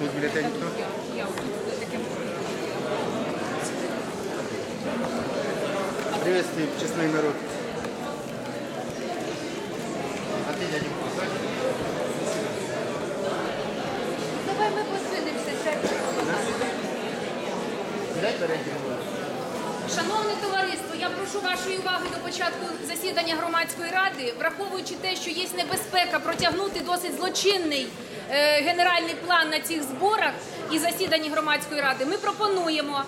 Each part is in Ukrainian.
Тут бюлетень хто? Приветствую, честный народ. А ты, дядя? Давай ми посидимося. сядь. Дай перейти. Шановне товариство, я прошу вашої уваги до початку засідання громадської ради, враховуючи те, що є небезпека протягнути досить злочинний генеральний план на цих зборах і засіданні громадської ради. Ми пропонуємо.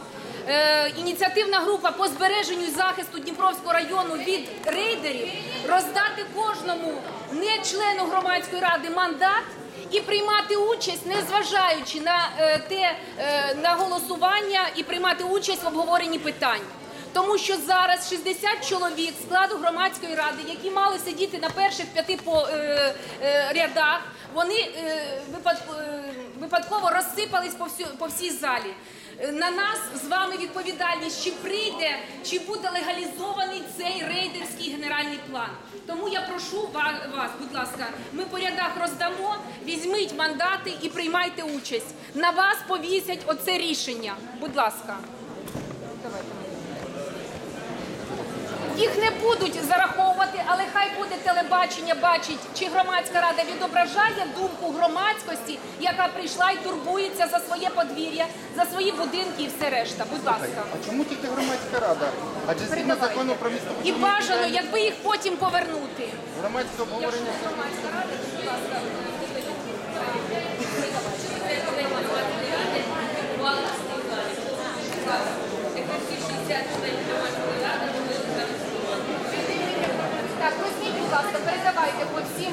е, Ініціативна група по збереженню і захисту Дніпровського району від рейдерів роздати кожному не члену громадської ради мандат і приймати участь, не зважаючи на е, те е, на голосування і приймати участь в обговоренні питань. Тому що зараз 60 чоловік складу громадської ради, які мали сидіти на перших п'яти е, е, рядах, вони е, випадку- е, випадково розсипались по, всю, по всій залі. Е, На нас з вами відповідальність, чи прийде, чи буде легалізований цей рейдерський генеральний план. Тому я прошу вас, будь ласка, ми по рядах роздамо, візьміть мандати і приймайте участь. На вас повісять оце рішення. Будь ласка. Їх не будуть зараховувати, але хай буде телебачення бачить, чи громадська рада відображає думку громадськості, яка прийшла і турбується за своє подвір'я, за свої будинки і все решта. Будь ласка. А чому тільки громадська рада? Адже згідно закону про місто І бажано, якби їх потім повернути. громадське обговорення. Громадська рада, будь ласка. Так, візьміть, будь ласка, передавайте по всім.